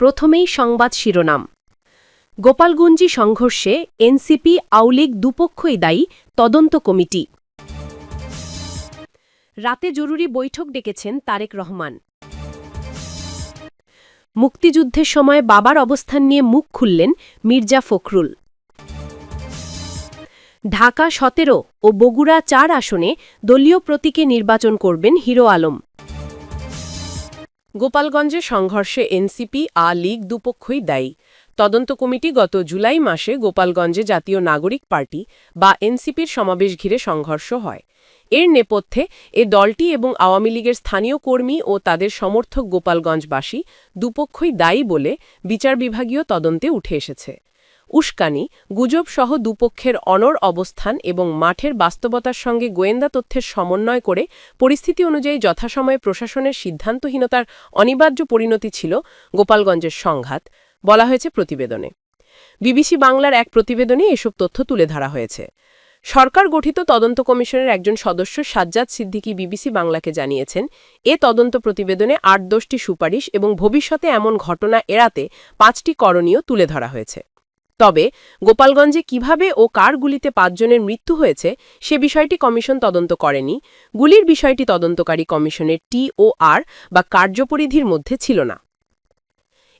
প্রথমেই সংবাদ শিরোনাম। গোপালগঞ্জি সংঘর্ষে এনসিপি আওলিগ দুপক্ষই দায়ী, তদন্ত কমিটি। রাতে জরুরি বৈঠক ডেকেছেন তারেক রহমান। মুক্তিযুদ্ধের সময় বাবার অবস্থান নিয়ে মুখ খুললেন মির্জা ফখরুল। ঢাকা সতেরো ও বগুড়া চার আসনে দলীয় প্রতীকে নির্বাচন করবেন হিরো আলম। গোপালগঞ্জে সংঘর্ষে এনসিপি আ লীগ দুপক্ষই দায়ী। তদন্ত কমিটি গত জুলাই মাসে গোপালগঞ্জে জাতীয় নাগরিক পার্টি বা এনসিপির সমাবেশ ঘিরে সংঘর্ষ হয়। এর নেপথ্যে এ দলটি এবং আওয়ামী লীগের স্থানীয় কর্মী ও তাদের সমর্থক গোপালগঞ্জবাসী দুপক্ষই দায়ী বলে বিচার বিভাগীয় তদন্তে উঠে এসেছে। উস্কানি, গুজব সহ দুপক্ষের অনর অবস্থান এবং মাঠের বাস্তবতার সঙ্গে গোয়েন্দা তথ্যের সমন্বয় করে পরিস্থিতি অনুযায়ী যথাসময়ে প্রশাসনের সিদ্ধান্তহীনতার অনিবার্য পরিণতি ছিল গোপালগঞ্জের সংঘাত, বলা হয়েছে প্রতিবেদনে। বিবিসি বাংলার এক প্রতিবেদনে এসব তথ্য তুলে ধরা হয়েছে। সরকার গঠিত তদন্ত কমিশনের একজন সদস্য সাজ্জাদ সিদ্দিকী বিবিসি বাংলাকে জানিয়েছেন, এ তদন্ত প্রতিবেদনে আট দশটি সুপারিশ এবং ভবিষ্যতে এমন ঘটনা এড়াতে পাঁচটি করণীয় তুলে ধরা হয়েছে। তবে গোপালগঞ্জে কীভাবে ও কার গুলিতে পাঁচজনের মৃত্যু হয়েছে সে বিষয়টি কমিশন তদন্ত করেনি। গুলির বিষয়টি তদন্তকারী কমিশনের টিওআর বা কার্যপরিধির মধ্যে ছিল না।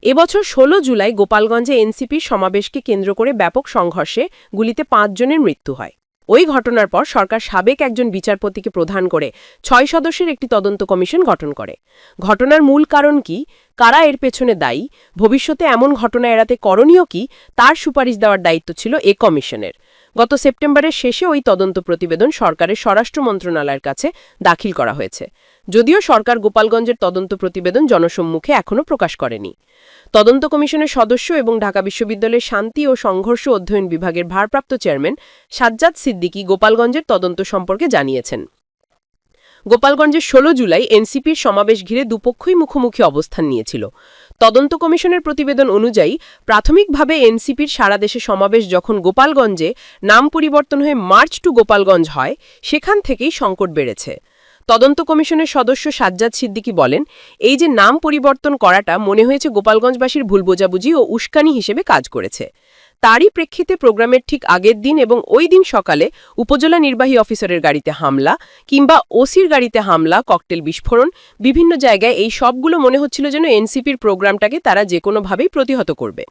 এবছর ১৬ জুলাই গোপালগঞ্জে এনসিপির সমাবেশকে কেন্দ্র করে ব্যাপক সংঘর্ষে গুলিতে পাঁচজনের মৃত্যু হয়। ওই ঘটনার পর সরকার সাবেক একজন বিচারপতিকে প্রধান করে ছয় সদস্যের একটি তদন্ত কমিশন গঠন করে। ঘটনার মূল কারণ কি? কারা এর পেছনে দায়ী? ভবিষ্যতে এমন ঘটনা এড়াতে করণীয় কি? তার সুপারিশ দেওয়ার দায়িত্ব ছিল এ কমিশনের। গত সেপ্টেম্বরের শেষে ওই তদন্ত প্রতিবেদন সরকারের স্বরাষ্ট্র মন্ত্রণালয়ের কাছে দাখিল করা হয়েছে। যদিও সরকার গোপালগঞ্জের তদন্ত প্রতিবেদন জনসম্মুখে এখনও প্রকাশ করেনি। তদন্ত কমিশনের সদস্য এবং ঢাকা বিশ্ববিদ্যালয়ের শান্তি ও সংঘর্ষ অধ্যয়ন বিভাগের ভারপ্রাপ্ত চেয়ারম্যান সাজ্জাদ সিদ্দিকী গোপালগঞ্জের তদন্ত সম্পর্কে জানিয়েছেন। গোপালগঞ্জের ১৬ জুলাই এনসিপির সমাবেশ ঘিরে দুপক্ষই মুখোমুখি অবস্থান নিয়েছিল। তদন্ত কমিশনের প্রতিবেদন অনুযায়ী, প্রাথমিকভাবে এনসিপির সারা দেশে সমাবেশ যখন গোপালগঞ্জে নাম পরিবর্তন হয়ে মার্চ টু গোপালগঞ্জ হয়, সেখান থেকেই সংকট বেড়েছে। তদন্ত কমিশনের সদস্য সাজ্জাদ সিদ্দিকি বলেন, এই যে নাম পরিবর্তন করাটা মনে হয়েছে গোপালগঞ্জবাসীর ভুল বোঝাবুঝি ও উস্কানি হিসেবে কাজ করেছে। তারই প্রেক্ষিতে প্রোগ্রামের ঠিক আগের দিন এবং ওই দিন সকালে উপজেলা নির্বাহী অফিসারের গাড়িতে হামলা কিংবা ওসির গাড়িতে হামলা, ককটেল বিস্ফোরণ, বিভিন্ন জায়গায় এই সবগুলো মনে হচ্ছিল যেন এনসিপির প্রোগ্রামটাকে তারা যে কোনোভাবেই প্রতিহত করবে।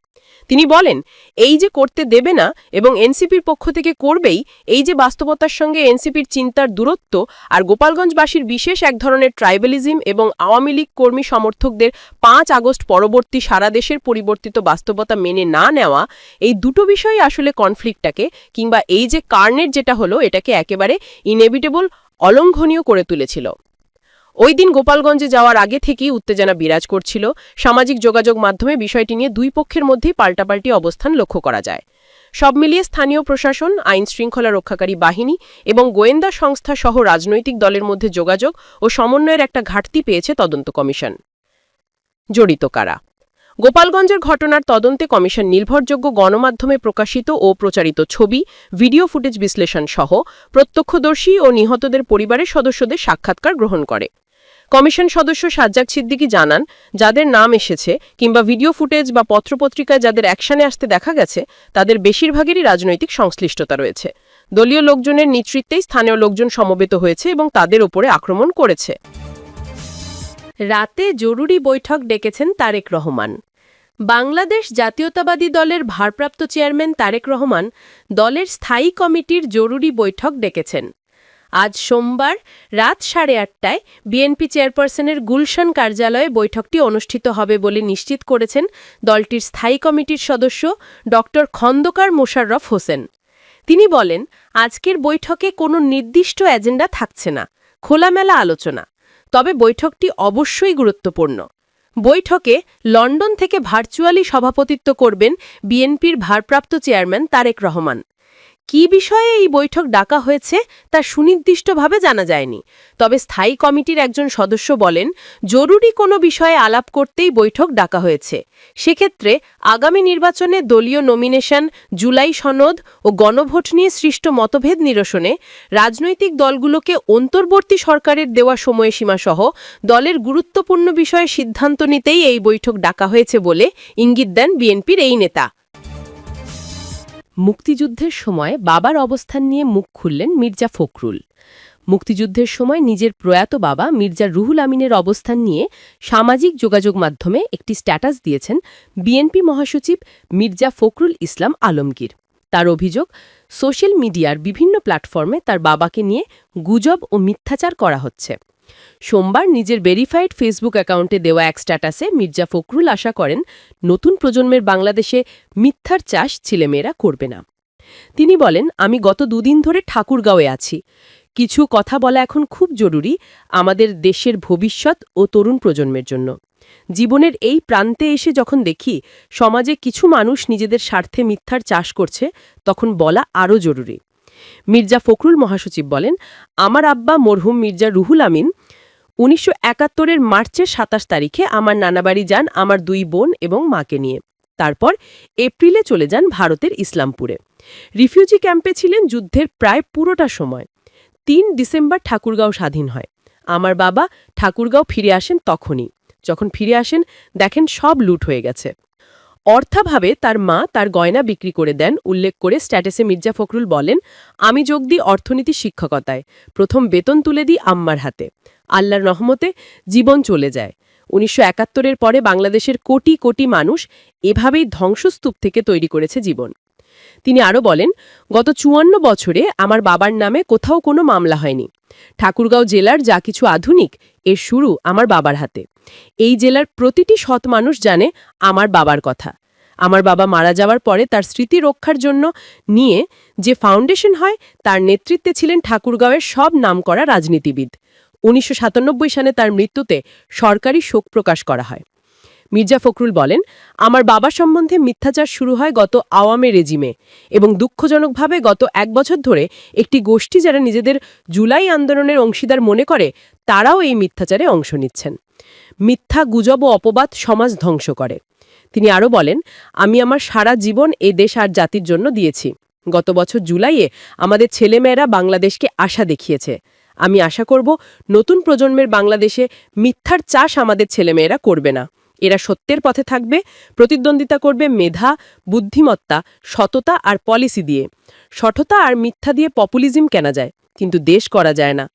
তিনি বলেন, এই যে করতে দেবে না এবং এনসিপির পক্ষ থেকে করবেই, এই যে বাস্তবতার সঙ্গে এনসিপির চিন্তার দূরত্ব আর গোপালগঞ্জবাসীর বিশেষ এক ধরনের ট্রাইবালিজম এবং আওয়ামী লীগ কর্মী সমর্থকদের পাঁচ আগস্ট পরবর্তী সারা দেশের পরিবর্তিত বাস্তবতা মেনে না নেওয়া, এই দুটো বিষয়ই আসলে কনফ্লিক্টটাকে কিংবা এই যে কার্নেট যেটা হলো, এটাকে একেবারে ইনেভিটেবল অলঙ্ঘনীয় করে তুলেছিল। ওই দিন গোপালগঞ্জে যাওয়ার আগে থেকেই উত্তেজনা বিরাজ করছিল। সামাজিক যোগাযোগ মাধ্যমে বিষয়টি নিয়ে দুই পক্ষের মধ্যেই পাল্টাপাল্টি অবস্থান লক্ষ্য করা যায়। সব মিলিয়ে স্থানীয় প্রশাসন আইন শৃঙ্খলা রক্ষাকারী বাহিনী এবং গোয়েন্দা সংস্থা সহ রাজনৈতিক দলের মধ্যে যোগাযোগ ও সমন্বয়ের একটা ঘাটতি পেয়েছে তদন্ত কমিশন। জড়িত কারা? গোপালগঞ্জের ঘটনার তদন্তে কমিশন নির্ভরযোগ্য গণমাধ্যমে প্রকাশিত ও প্রচারিত ছবি, ভিডিও ফুটেজ বিশ্লেষণ সহ প্রত্যক্ষদর্শী ও নিহতদের পরিবারের সদস্যদের সাক্ষাৎকার গ্রহণ করে। কমিশন সদস্য সাজ্জাক সিদ্দিকী জানান, যাদের নাম এসেছে কিংবা ভিডিও ফুটেজ বা পত্রপত্রিকায় যাদের অ্যাকশানে আসতে দেখা গেছে, তাদের বেশিরভাগেরই রাজনৈতিক সংশ্লিষ্টতা রয়েছে। দলীয় লোকজনের নেতৃত্বেই স্থানীয় লোকজন সমবেত হয়েছে এবং তাদের ওপরে আক্রমণ করেছে। রাতে জরুরি বৈঠক ডেকেছেন তারেক রহমান। বাংলাদেশ জাতীয়তাবাদী দলের ভারপ্রাপ্ত চেয়ারম্যান তারেক রহমান দলের স্থায়ী কমিটির জরুরি বৈঠক ডেকেছেন। আজ সোমবার রাত সাড়ে আটটায় বিএনপি চেয়ারপারসনের গুলশান কার্যালয়ে বৈঠকটি অনুষ্ঠিত হবে বলে নিশ্চিত করেছেন দলটির স্থায়ী কমিটির সদস্য ড. খন্দকার মোশাররফ হোসেন। তিনি বলেন, আজকের বৈঠকে কোনো নির্দিষ্ট এজেন্ডা থাকছে না। খোলামেলা আলোচনা। তবে বৈঠকটি অবশ্যই গুরুত্বপূর্ণ। বৈঠকে লন্ডন থেকে ভার্চুয়ালি সভাপতিত্ব করবেন বিএনপির ভারপ্রাপ্ত চেয়ারম্যান তারেক রহমান। কি বিষয়ে এই বৈঠক ডাকা হয়েছে তা সুনির্দিষ্টভাবে জানা যায়নি। তবে স্থায়ী কমিটির একজন সদস্য বলেন, জরুরি কোনো বিষয়ে আলাপ করতেই বৈঠক ডাকা হয়েছে। সেক্ষেত্রে আগামী নির্বাচনে দলীয় নমিনেশন, জুলাই সনদ ও গণভোট নিয়ে সৃষ্ট মতভেদ নিরসনে রাজনৈতিক দলগুলোকে অন্তর্বর্তী সরকারের দেওয়া সময়সীমা সহ দলের গুরুত্বপূর্ণ বিষয়ে সিদ্ধান্ত নিতেই এই বৈঠক ডাকা হয়েছে বলে ইঙ্গিত দেন বিএনপির এই নেতা। মুক্তিযুদ্ধের সময় বাবার অবস্থান নিয়ে মুখ খুললেন মির্জা ফখরুল। মুক্তিযুদ্ধের সময় নিজের প্রয়াত বাবা মির্জা রুহুল আমিনের অবস্থান নিয়ে সামাজিক যোগাযোগ মাধ্যমে একটি স্ট্যাটাস দিয়েছেন বিএনপি মহাসচিব মির্জা ফখরুল ইসলাম আলমগীর। তার অভিযোগ, সোশ্যাল মিডিয়ার বিভিন্ন প্ল্যাটফর্মে তার বাবাকে নিয়ে গুজব ও মিথ্যাচার করা হচ্ছে। সোমবার নিজের ভেরিফাইড ফেসবুক অ্যাকাউন্টে দেওয়া এক স্ট্যাটাসে মির্জা ফখরুল আশা করেন, নতুন প্রজন্মের বাংলাদেশে মিথ্যার চাষ ছেলেমেয়েরা করবে না। তিনি বলেন, আমি গত দুদিন ধরে ঠাকুরগাঁওয়ে আছি। কিছু কথা বলা এখন খুব জরুরি আমাদের দেশের ভবিষ্যৎ ও তরুণ প্রজন্মের জন্য। জীবনের এই প্রান্তে এসে যখন দেখি সমাজে কিছু মানুষ নিজেদের স্বার্থে মিথ্যার চাষ করছে, তখন বলা আরও জরুরি। মির্জা ফখরুল মহাসচিব বলেন, আমার আব্বা মরহুম মির্জা রুহুল আমিন, উনিশশো একাত্তরের মার্চের সাতাশ তারিখে আমার নানাবাড়ি যান আমার দুই বোন এবং মাকে নিয়ে। তারপর এপ্রিলে চলে যান ভারতের ইসলামপুরে। রিফিউজি ক্যাম্পে ছিলেন যুদ্ধের প্রায় পুরোটা সময়। তিন ডিসেম্বর ঠাকুরগাঁও স্বাধীন হয়। আমার বাবা ঠাকুরগাঁও ফিরে আসেন তখনই। যখন ফিরে আসেন, দেখেন সব লুট হয়ে গেছে। অর্থাভাবে তার মা তার গয়না বিক্রি করে দেন, উল্লেখ করে স্ট্যাটাসে মির্জা ফখরুল বলেন, আমি যোগ দিই অর্থনীতি শিক্ষকতায়। প্রথম বেতন তুলে দিই আম্মার হাতে। আল্লাহর রহমতে জীবন চলে যায়। উনিশশো একাত্তরের পরে বাংলাদেশের কোটি কোটি মানুষ এভাবেই ধ্বংসস্তূপ থেকে তৈরি করেছে জীবন। তিনি আরও বলেন, গত চুয়ান্ন বছরে আমার বাবার নামে কোথাও কোনো মামলা হয়নি। ঠাকুরগাঁও জেলার যা কিছু আধুনিক, এর শুরু আমার বাবার হাতে। এই জেলার প্রতিটি সৎ মানুষ জানে আমার বাবার কথা। আমার বাবা মারা যাওয়ার পরে তার স্মৃতি রক্ষার জন্য নিয়ে যে ফাউন্ডেশন হয়, তার নেতৃত্বে ছিলেন ঠাকুরগাঁওয়ের সব নামকরা রাজনীতিবিদ। উনিশশো সাতানব্বই সালে তার মৃত্যুতে সরকারি শোক প্রকাশ করা হয়। মির্জা ফখরুল বলেন, আমার বাবা সম্বন্ধে মিথ্যাচার শুরু হয় গত আওয়ামে রেজিমে এবং দুঃখজনকভাবে গত এক বছর ধরে একটি গোষ্ঠী যারা নিজেদের জুলাই আন্দোলনের অংশীদার মনে করে, তারাও এই মিথ্যাচারে অংশ নিচ্ছেন। মিথ্যা গুজব ও অপবাদ সমাজ ধ্বংস করে। তিনি আরও বলেন, আমি আমার সারা জীবন এ দেশ আর জাতির জন্য দিয়েছি। গত বছর জুলাইয়ে আমাদের ছেলেমেয়েরা বাংলাদেশকে আশা দেখিয়েছে। আমি আশা করব নতুন প্রজন্মের বাংলাদেশে মিথ্যার চাষ আমাদের ছেলেমেয়েরা করবে না। এরা সত্যের পথে থাকবে, প্রতিদ্বন্দ্বিতা করবে মেধা, বুদ্ধিমত্তা, সততা আর পলিসি দিয়ে। সঠতা আর মিথ্যা দিয়ে পপুলিজম কেনা যায়, কিন্তু দেশ করা যায় না।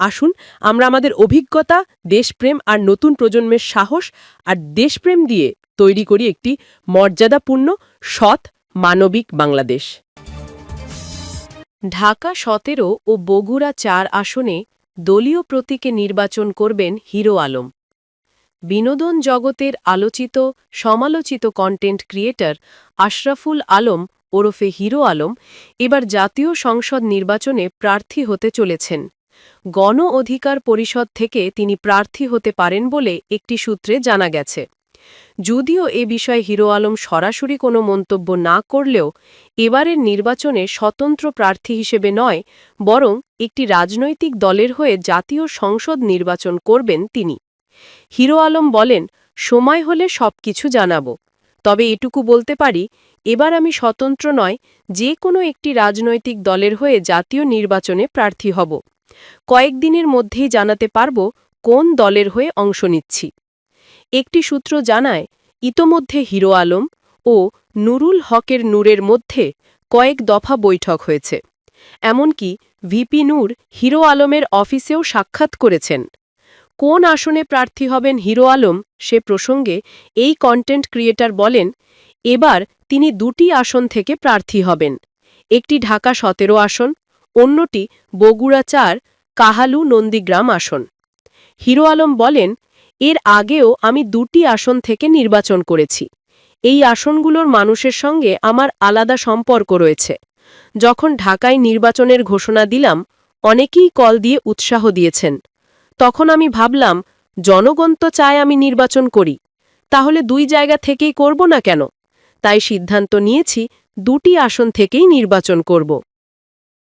আসুন, আমরা আমাদের অভিজ্ঞতা, দেশপ্রেম আর নতুন প্রজন্মের সাহস আর দেশপ্রেম দিয়ে তৈরি করি একটি মর্যাদাপূর্ণ, সৎ, মানবিক বাংলাদেশ। ঢাকা সতেরো ও বগুড়া চার আসনে দলীয় প্রতীকে নির্বাচন করবেন হিরো আলম। বিনোদন জগতের আলোচিত, সমালোচিত কন্টেন্ট ক্রিয়েটর আশরাফুল আলম ওরফে হিরো আলম এবার জাতীয় সংসদ নির্বাচনে প্রার্থী হতে চলেছেন। গণ অধিকার পরিষদ থেকে তিনি প্রার্থী হতে পারেন বলে একটি সূত্রে জানা গেছে। যদিও এ বিষয়ে হিরো আলম সরাসরি কোনো মন্তব্য না করলেও এবারের নির্বাচনে স্বতন্ত্র প্রার্থী হিসেবে নয়, বরং একটি রাজনৈতিক দলের হয়ে জাতীয় সংসদ নির্বাচন করবেন তিনি। হিরো আলম বলেন, সময় হলে সবকিছু জানাব। তবে এটুকু বলতে পারি, এবার আমি স্বতন্ত্র নয়, যে কোনো একটি রাজনৈতিক দলের হয়ে জাতীয় নির্বাচনে প্রার্থী হব। কয়েকদিনের মধ্যেই জানাতে পারব কোন দলের হয়ে অংশ নিচ্ছি। একটি সূত্র জানায়, ইতোমধ্যে হিরো আলম ও নুরুল হকের নূরের মধ্যে কয়েক দফা বৈঠক হয়েছে। এমনকি ভিপি নূর হিরো আলমের অফিসেও সাক্ষাৎ করেছেন। কোন আসনে প্রার্থী হবেন হিরো আলম সে প্রসঙ্গে এই কন্টেন্ট ক্রিয়েটর বলেন, এবার তিনি দুটি আসন থেকে প্রার্থী হবেন। একটি ঢাকা সতেরো আসন, অন্যটি বগুড়া চার, কাহালু নন্দীগ্রাম আসন। হিরো আলম বলেন, এর আগেও আমি দুটি আসন থেকে নির্বাচন করেছি। এই আসনগুলোর মানুষের সঙ্গে আমার আলাদা সম্পর্ক রয়েছে। যখন ঢাকায় নির্বাচনের ঘোষণা দিলাম, অনেকেই কল দিয়ে উৎসাহ দিয়েছেন। তখন আমি ভাবলাম, জনগণ তো চায় আমি নির্বাচন করি। তাহলে দুই জায়গা থেকেই করব না কেন? তাই সিদ্ধান্ত নিয়েছি, দুটি আসন থেকেই নির্বাচন করব।